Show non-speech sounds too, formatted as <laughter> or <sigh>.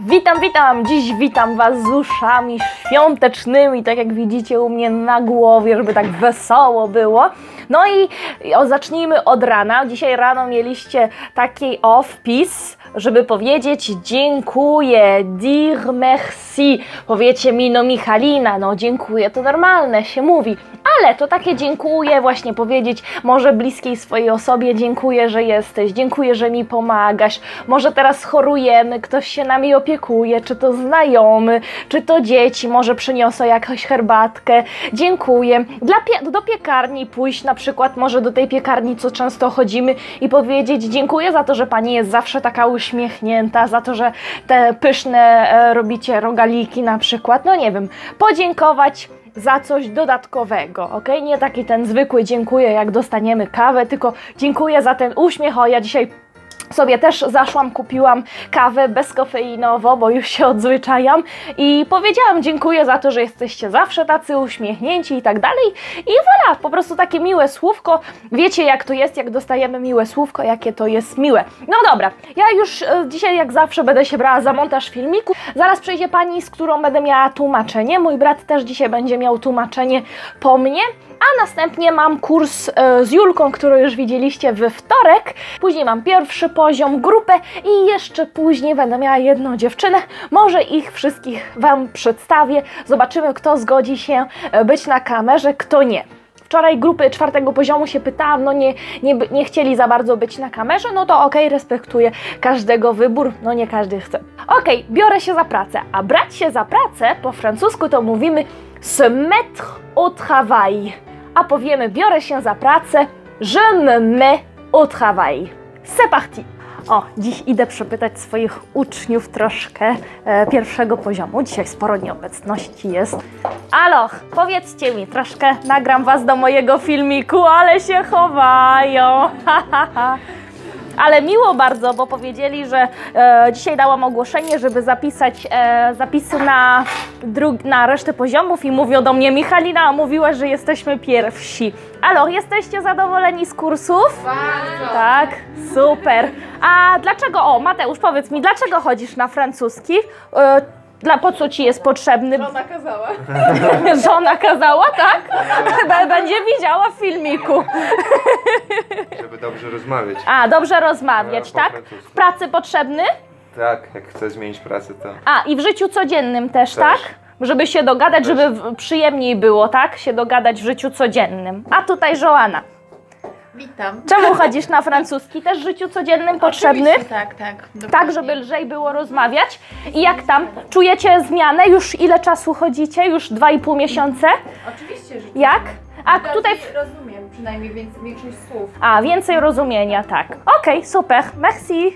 Witam, witam! Dziś witam Was z uszami świątecznymi, tak jak widzicie u mnie na głowie, żeby tak wesoło było. No i o, zacznijmy od rana. Dzisiaj rano mieliście taki o wpis, żeby powiedzieć dziękuję, dire merci. Powiecie mi, no Michalina, no dziękuję, to normalne się mówi. Ale to takie dziękuję właśnie powiedzieć może bliskiej swojej osobie, dziękuję, że jesteś, dziękuję, że mi pomagasz. Może teraz chorujemy, ktoś się nami opiekuje, czy to znajomy, czy to dzieci, może przyniosą jakąś herbatkę. Dziękuję. Dla pie- do piekarni pójść na przykład, może do tej piekarni, co często chodzimy i powiedzieć dziękuję za to, że pani jest zawsze taka uśmiechnięta, za to, że te pyszne e, robicie rogaliki na przykład. No nie wiem, podziękować za coś dodatkowego, ok? Nie taki ten zwykły dziękuję, jak dostaniemy kawę, tylko dziękuję za ten uśmiech. O, ja dzisiaj sobie też zaszłam, kupiłam kawę bezkofeinową, bo już się odzwyczajam i powiedziałam dziękuję za to, że jesteście zawsze tacy uśmiechnięci i tak dalej. I voilà, po prostu takie miłe słówko. Wiecie jak to jest, jak dostajemy miłe słówko, jakie to jest miłe. No dobra, ja już e, dzisiaj jak zawsze będę się brała za montaż filmiku. Zaraz przyjdzie pani, z którą będę miała tłumaczenie. Mój brat też dzisiaj będzie miał tłumaczenie po mnie. A następnie mam kurs e, z Julką, którą już widzieliście we wtorek. Później mam pierwszy poziom, grupę i jeszcze później będę miała jedną dziewczynę. Może ich wszystkich Wam przedstawię. Zobaczymy, kto zgodzi się e, być na kamerze, kto nie. Wczoraj grupy czwartego poziomu się pytałam, no nie, nie, nie chcieli za bardzo być na kamerze, no to okej, respektuję każdego wybór, no nie każdy chce. Okej, biorę się za pracę, a brać się za pracę po francusku to mówimy se mettre au travail, a powiemy biorę się za pracę, je me mets au travail. C'est parti! O, dziś idę przepytać swoich uczniów troszkę e, pierwszego poziomu. Dzisiaj sporo nieobecności jest. Aloch, powiedzcie mi troszkę, nagram was do mojego filmiku, ale się chowają. <laughs> Ale miło bardzo, bo powiedzieli, że e, dzisiaj dałam ogłoszenie, żeby zapisać e, zapisy na, dru- na resztę poziomów i mówią do mnie, Michalina mówiła, że jesteśmy pierwsi. Alo, jesteście zadowoleni z kursów? Bardzo. Tak, super. A dlaczego, o Mateusz, powiedz mi, dlaczego chodzisz na francuski? E, dla, po co ci jest potrzebny? Żona kazała. <laughs> Żona kazała, tak? Chyba będzie widziała w filmiku. Żeby dobrze rozmawiać. A, dobrze rozmawiać, po tak? francusku. W pracy potrzebny? Tak, jak chcę zmienić pracę, to A, i w życiu codziennym też, Też. tak? Żeby się dogadać, Też. żeby w- przyjemniej było, tak? Się dogadać w życiu codziennym. A tutaj Joanna. Witam. Czemu chodzisz na francuski? Też w życiu codziennym potrzebny? Oczywiście, Tak, tak. Tak, dokładnie. żeby lżej było rozmawiać. I jak tam? Czujecie zmianę? Już ile czasu chodzicie? Już dwa i pół miesiące? Oczywiście, że Jak? A Bardziej tutaj... rozumiem przynajmniej więcej, większość słów. A, więcej rozumienia, tak. Okej, super, merci.